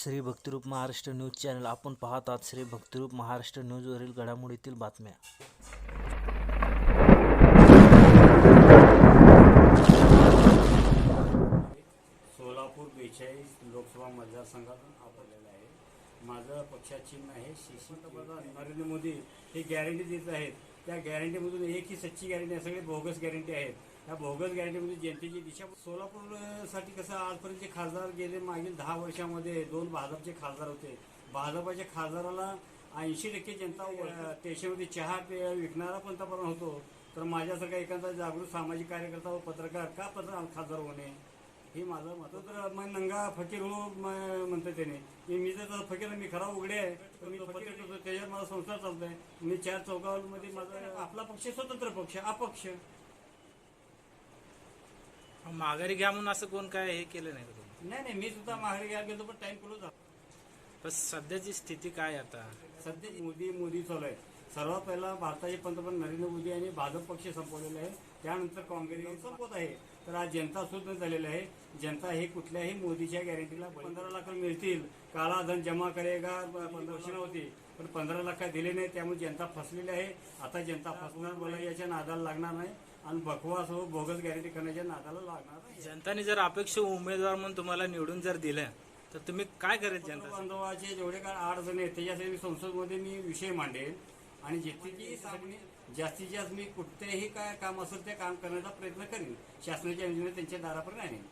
Shri Bhaktirup Maharashtra news channel. आपण पाहत आहात श्री भक्तिरूप महाराष्ट्र न्यूजवरील घडामोडीतील बातम्या. सोलापूर बेचाळीस लोकसभा मतदारसंघातून आपरलेला आहे. माझं पक्षाचिन्ह आहे. पंतप्रधान नरेंद्र मोदी हे गॅरंटी देत आहेत. त्या गॅरंटीमधून एक ही सच्ची गॅरंटी आहे सगळे बोगस गॅरंटी आहेत. त्या बोगस गॅरंटीमध्ये जनतेची दिशा सोलापूरसाठी कसं आजपर्यंतचे खासदार गेले मागील दहा वर्षामध्ये दोन भाजपचे खासदार होते. भाजपाच्या खासदाराला ऐंशी टक्के जनता त्याच्यामध्ये चहा विकणारा पंतप्रधान होतो. तर माझ्यासारखा एखादा जागृत सामाजिक कार्यकर्ता व पत्रकार का पत्र खासदार होणे हे माझं मत तर मग नंगा फकीर हो म- म्हणतो त्याने की मी जर फकीर मी खरा उघडे आहे. तर मी फकीर करतो त्याच्यावर माझा संसार चालतोय. मी चार चौकामध्ये माझा आपला पक्ष स्वतंत्र पक्ष अपक्ष. माघारी घ्या म्हणून असं कोण काय हे केलं नाही का तुम्ही? नाही नाही मी सुद्धा माघारी घ्यायला गेलो पण टाइम क्लोज झाला. पण सध्याची स्थिती काय आता? सध्या मोदी मोदी चालू आहे. सर्वात पहिला भारताचे पंतप्रधान नरेंद्र मोदी यांनी भाजप पक्ष संपवलेला आहे त्यानंतर काँग्रेस संपवत आहे. तर आज जनता सुद्धा झालेली आहे. जनता हे कुठल्याही मोदीच्या गॅरंटीला पंधरा लाख मिळतील. काळा धन जमा करेगा घोषणा होती पण पंधरा लाख दिले नाही त्यामुळे जनता फसलेली आहे. आता जनता फसणार मला याच्या नादाला लागणार नाही. आणि बकवास हो बोगस गॅरंटी करण्याच्या नादाला लागणार नाही. जनताने जर अपेक्षा उमेदवार म्हणून तुम्हाला निवडून जर दिलं तर तुम्ही काय करेल जनता? बांधवाचे जेवढे काय अडचणी आहेत त्याच्यासाठी संसदमध्ये मी विषय मांडेल आणि जितकी सामने जास्तीत जास्त मी कुठतेही काय काम असेल ते काम करण्याचा प्रयत्न करेन. शासनाच्या योजना त्यांच्या दारापर्यंत आणेन.